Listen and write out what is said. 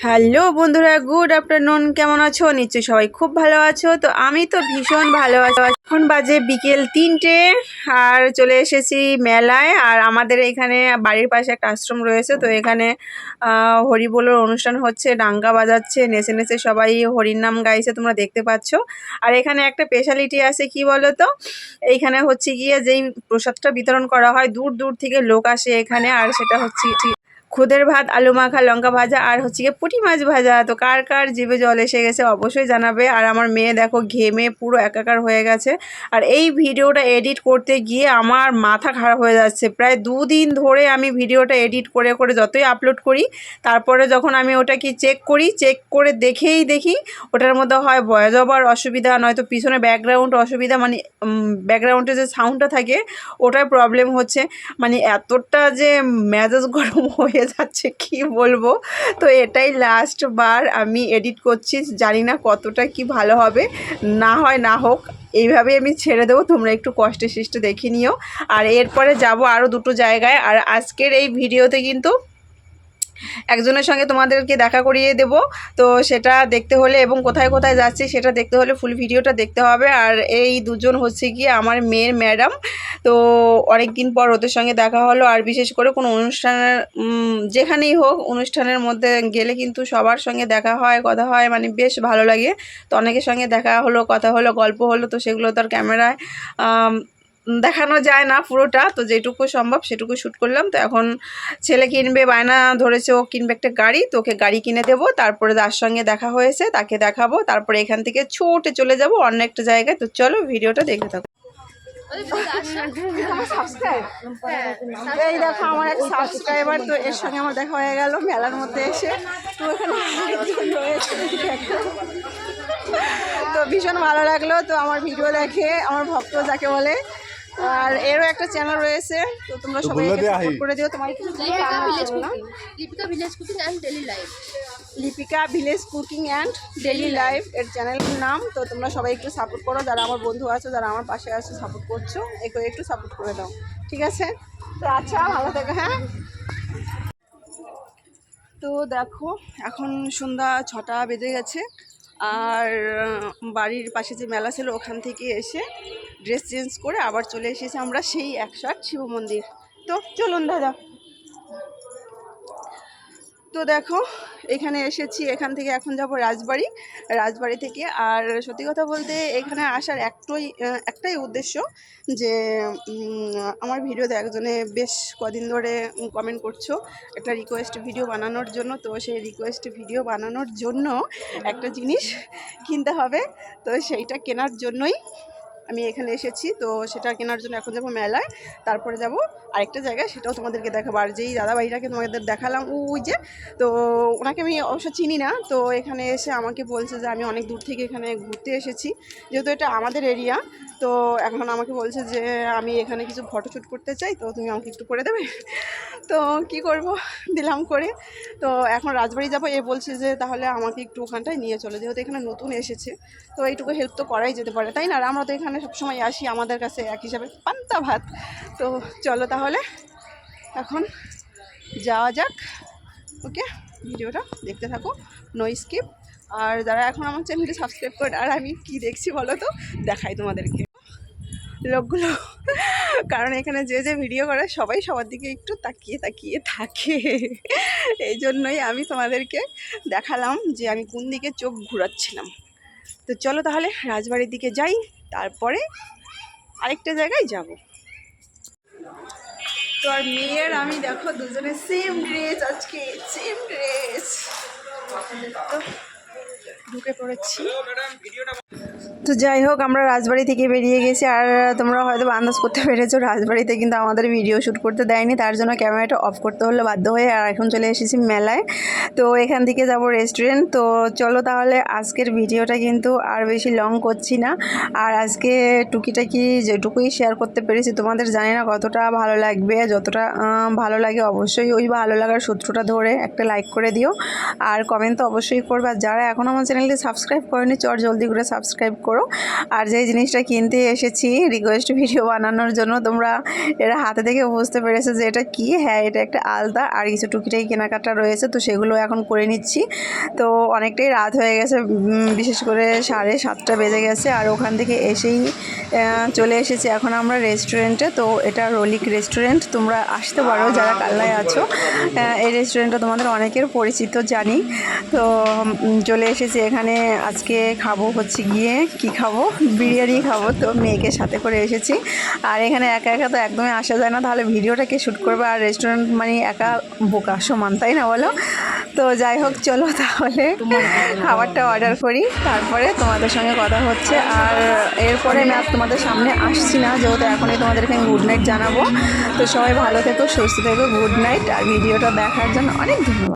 Hello বন্ধুরা, good afternoon, কেমন আছো? নিশ্চয়ই সবাই খুব ভালো আছো। তো আমি তো ভীষণ ভালো আছো। এখন বাজে বিকেল তিনটে আর চলে এসেছি মেলায়। আর আমাদের এখানে বাড়ির পাশে একটা আশ্রম রয়েছে। তো এখানে হরিবোলের অনুষ্ঠান হচ্ছে, ডাঙ্গা বাজাচ্ছে, নেচে নেচে সবাই হরির নাম গাইছে, তোমরা দেখতে পাচ্ছ। আর এখানে একটা স্পেশালিটি আছে, কি বলো তো এইখানে হচ্ছে গিয়ে যেই প্রসাদটা বিতরণ করা হয়, দূর দূর থেকে লোক আসে এখানে। আর সেটা হচ্ছে খুদের ভাত, আলু মাখা, লঙ্কা ভাজা আর হচ্ছে গিয়ে পুঁটি মাছ ভাজা। তো কার কার জিভে জল এসে গেছে অবশ্যই জানাবে। আর আমার মেয়ে দেখো ঘেমে পুরো একাকার হয়ে গেছে। আর এই ভিডিওটা এডিট করতে গিয়ে আমার মাথা খারাপ হয়ে যাচ্ছে। প্রায় দুদিন ধরে আমি ভিডিওটা এডিট করে করে যতই আপলোড করি, তারপরে যখন আমি ওটা কি চেক করি, চেক করে দেখেই দেখি ওটার মধ্যে হয় ভয়েস ওভার অসুবিধা, নয়তো পিছনে ব্যাকগ্রাউন্ড অসুবিধা মানে ব্যাকগ্রাউন্ডে যে সাউন্ডটা থাকে ওটার প্রবলেম হচ্ছে। মানে এতটা যে মেজাজ গরম হয়ে যাচ্ছে, কি বলব? তো এটাই লাস্ট বার আমি এডিট করছি, জানি না কতটা কি ভালো হবে। না হয় না হোক এইভাবে আমি ছেড়ে দেবো, তোমরা একটু কষ্টে সৃষ্ট দেখে নিও। আর এরপরে যাব আরও দুটো জায়গায়, আর আজকের এই ভিডিওতে কিন্তু একজনের সঙ্গে তোমাদেরকে দেখা করিয়ে দেব। তো সেটা দেখতে হলে এবং কোথায় কোথায় যাচ্ছি সেটা দেখতে হলে ফুল ভিডিওটা দেখতে হবে। আর এই দুজন হচ্ছে গিয়ে আমার মেয়ের ম্যাডাম। তো অনেক দিন পর ওদের সঙ্গে দেখা হলো। আর বিশেষ করে কোনো অনুষ্ঠানের যেখানেই হোক অনুষ্ঠানের মধ্যে গেলে কিন্তু সবার সঙ্গে দেখা হয়, কথা হয়। মানে বেশ ভালো লাগে। তো অনেকের সঙ্গে দেখা হলো, কথা হলো, গল্প হলো। তো সেগুলো তো আর ক্যামেরায় দেখানো যায় না পুরোটা, তো যেটুকু সম্ভব সেটুকু শ্যুট করলাম। তো এখন ছেলে কিনবে, বায়না ধরেছে, ও কিনবে একটা গাড়ি, তো ওকে গাড়ি কিনে দেবো। তারপরে তার সঙ্গে দেখা হয়েছে, তাকে দেখাবো। তারপরে এখান থেকে ছুটে চলে যাব অন্য একটা জায়গায়। তো চলো ভিডিওটা দেখে থাকো। এই দেখো আমার এক সাবস্ক্রাইবার তো এর সঙ্গে আমার দেখা হয়ে গেল, মেলার মধ্যে এসে। তো ভীষণ ভালো লাগল, তো আমার ভিডিও দেখে, আমার ভক্ত যাকে বলে। আর এরও একটা চ্যানেল রয়েছে তো তোমরা সবাই সাপোর্ট করে দিও। তোমার লিপিকা নাম village? Cooking Lipika village cooking and daily life Lipika village cooking and daily life এর চ্যানেলের নাম তো তোমরা সবাই একটু সাপোর্ট করো। যারা আমার বন্ধু আছে যারা আমার পাশে আছে সাপোর্ট করছ একটু একটু সাপোর্ট করে দাও। ঠিক আছে? তো আচ্ছা ভালো থেকো হ্যাঁ? তো দেখো এখন সন্ধ্যা ছটা বেজে গেছে। আর বাড়ির পাশে যে মেলা ছিল ওখান থেকে এসে ড্রেস চেঞ্জ করে আবার চলে এসেছি আমরা সেই একশো একশাট শিব মন্দির। তো চলুন দাদা। তো দেখো, এখানে এসেছি, এখান থেকে এখন যাব রাজবাড়ি। রাজবাড়ি থেকে আর সত্যি কথা বলতে এখানে আসার একটাই একটাই উদ্দেশ্য যে আমার ভিডিওতে একজনে বেশ কদিন ধরে কমেন্ট করছ, একটা রিকোয়েস্ট ভিডিও বানানোর জন্য। তো সেই রিকোয়েস্ট ভিডিও বানানোর জন্য একটা জিনিস কিনতে হবে। তো সেইটা কেনার জন্যই আমি এখানে এসেছি, তো সেটা কেনার জন্য এখন যাব মেলায়। তারপরে যাব আরেকটা জায়গায়, সেটাও তোমাদেরকে দেখাবো। আর যেই দাদাভাইটাকে তোমাদের দেখালাম ওই যে, তো ওনাকে আমি অবশ্য চিনি না, তো এখানে এসে আমাকে বলছে যে আমি অনেক দূর থেকে এখানে ঘুরতে এসেছি। যেহেতু এটা আমাদের এরিয়া তো এখন আমাকে বলছে যে আমি এখানে কিছু ফটোশ্যুট করতে চাই, তো তুমি আমাকে একটু করে দেবে? তো কি করব? দিলাম করে। তো এখন রাজবাড়ি যাব, এ বলছে যে তাহলে আমাকে একটু ওখানটায় নিয়ে চলো, যেহেতু এখানে নতুন এসেছে, তো এইটুকু হেল্প তো করাই যেতে পারে, তাই না? আর আমরা তো এখানে সবসময় আসি, আমাদের কাছে এক হিসাবে পান্তা ভাত। তো চলো তাহলে এখন যাওয়া যাক। ওকে, ভিডিওটা দেখতে থাকো নো স্কিপ আর যারা এখন আমার চ্যানেলটি সাবস্ক্রাইব করে আর আমি কি দেখছি বলো তো, দেখাই তোমাদেরকে। লোকগুলো, কারণ এখানে যে যে ভিডিও করে সবাই সবার দিকে একটু তাকিয়ে তাকিয়ে থাকে। এই জন্যই আমি তোমাদেরকে দেখালাম যে আমি কোন দিকে চোখ ঘুরাচ্ছিলাম। তো চলো তাহলে রাজবাড়ির দিকে যাই। তারপরে আরেকটা জায়গায় যাব। তো আর মেয়ের, আমি দেখো দুজনে সেম ড্রেস আজকে সেম ড্রেস তো ঢুকে পড়েছি। তো যাই হোক, আমরা রাজবাড়ি থেকে বেরিয়ে গেছি আর তোমরা হয়তো আন্দাজ করতে পেরেছ। রাজবাড়িতে কিন্তু আমাদের ভিডিও শ্যুট করতে দেয়নি, তার জন্য ক্যামেরাটা অফ করতে হলো বাধ্য হয়ে আর এখন চলে এসেছি মেলায়। তো এখান থেকে যাব রেস্টুরেন্ট তো চলো তাহলে, আজকের ভিডিওটা কিন্তু আর বেশি লং করছি না। আর আজকে টুকিটাকি যেটুকুই শেয়ার করতে পেরেছি, তোমাদের জানি না কতটা ভালো লাগবে। যতটা ভালো লাগে অবশ্যই ওই ভালো লাগার সূত্রটা ধরে একটা লাইক করে দিও। আর কমেন্ট তো অবশ্যই করবে। আর যারা এখন আমার চ্যানেলটি সাবস্ক্রাইব করেনি, চট জলদি করে সাবস্ক্রাইব করো করো। আর যে জিনিসটা কিনতে এসেছি রিকোয়েস্ট ভিডিও বানানোর জন্য তোমরা এরা হাতে দেখে বুঝতে পেরেছ যে এটা কি। হ্যাঁ এটা একটা আলতা আর কিছু টুকিটাই কেনাকাটা রয়েছে, তো সেগুলো এখন করে নিচ্ছি। তো অনেকটাই রাত হয়ে গেছে বিশেষ করে সাড়ে সাতটা বেজে গেছে আর ওখান থেকে এসেই চলে এসেছি এখন আমরা রেস্টুরেন্টে তো এটা রলিক রেস্টুরেন্ট তোমরা আসতে পারো যারা কাল্লায় আছো। এই রেস্টুরেন্টটা তোমাদের অনেকের পরিচিত জানি। তো চলে এসেছি এখানে। আজকে খাব হচ্ছে গিয়ে কি খাব? বিরিয়ানি খাব। তো মেয়েকে সাথে করে এসেছি। আর এখানে একা একা তো একদমই আসা যায় না। তাহলে ভিডিওটাকে শ্যুট করবে? আর রেস্টুরেন্ট মানে একা বোকা সমান, তাই না বলো? তো যাই হোক, চলো তাহলে খাবারটা অর্ডার করি। তারপরে তোমাদের সঙ্গে কথা হচ্ছে। আর এরপরে আমি আর তোমাদের সামনে আসছি না। যেহেতু এখনই তোমাদেরকে আমি গুড নাইট জানাব। তো সবাই ভালো থেকো, সুস্থ থেকো গুড নাইট আর ভিডিওটা দেখার জন্য অনেক ধন্যবাদ।